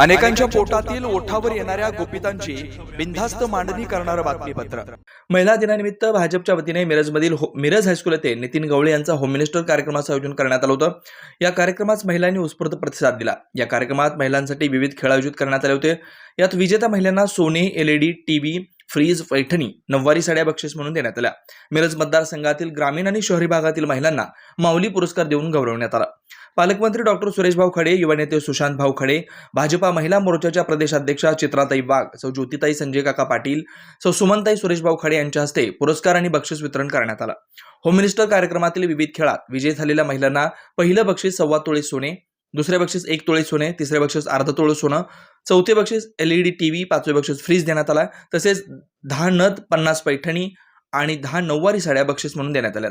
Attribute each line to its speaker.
Speaker 1: अनेकांच्या पोटातील ओठावर येणाऱ्या गोपितांची बिनधास्त मांडणी करणारं बातमीपत्र. महिला दिनानिमित्त भाजपच्या वतीने मिरजमधील हो- मिरज हायस्कूल येथे नितीन गवळे यांचा होम मिनिस्टर कार्यक्रमाचं आयोजन करण्यात आलं होतं. या कार्यक्रमात महिलांनी उत्स्फूर्त प्रतिसाद दिला. या कार्यक्रमात महिलांसाठी विविध खेळ आयोजित करण्यात आले होते. यात विजेत्या महिलांना सोने एलईडी टीव्ही फ्रीज पैठणी नववारी साड्या बक्षीस म्हणून देण्यात आल्या. मिरज मतदारसंघातील ग्रामीण आणि शहरी भागातील महिलांना माऊली पुरस्कार देऊन गौरवण्यात आला. पालकमंत्री डॉक्टर सुरेश भाऊ खडे युवा नेते सुशांत भाऊ खडे भाजपा महिला मोर्चाच्या प्रदेशाध्यक्षा चित्राताई वाघ सौ ज्योतिताई संजय काका पाटील सौ सुमनताई सुरेश भाऊ खडे यांच्या हस्ते पुरस्कार आणि बक्षीस वितरण करण्यात आलं. होम मिनिस्टर कार्यक्रमातील विविध खेळात विजय झालेल्या महिलांना पहिलं बक्षीस सव्वा तोळे सोने दुसरे बक्षीस एक तोळे सोने तिसरे बक्षीस अर्ध तोळे सोनं चौथे बक्षीस एलईडी टीव्ही पाचवे बक्षीस फ्रीज देण्यात आला. तसेच दहा नथ पन्नास पैठणी आणि दहा नऊवारी साड्या बक्षीस म्हणून देण्यात आल्या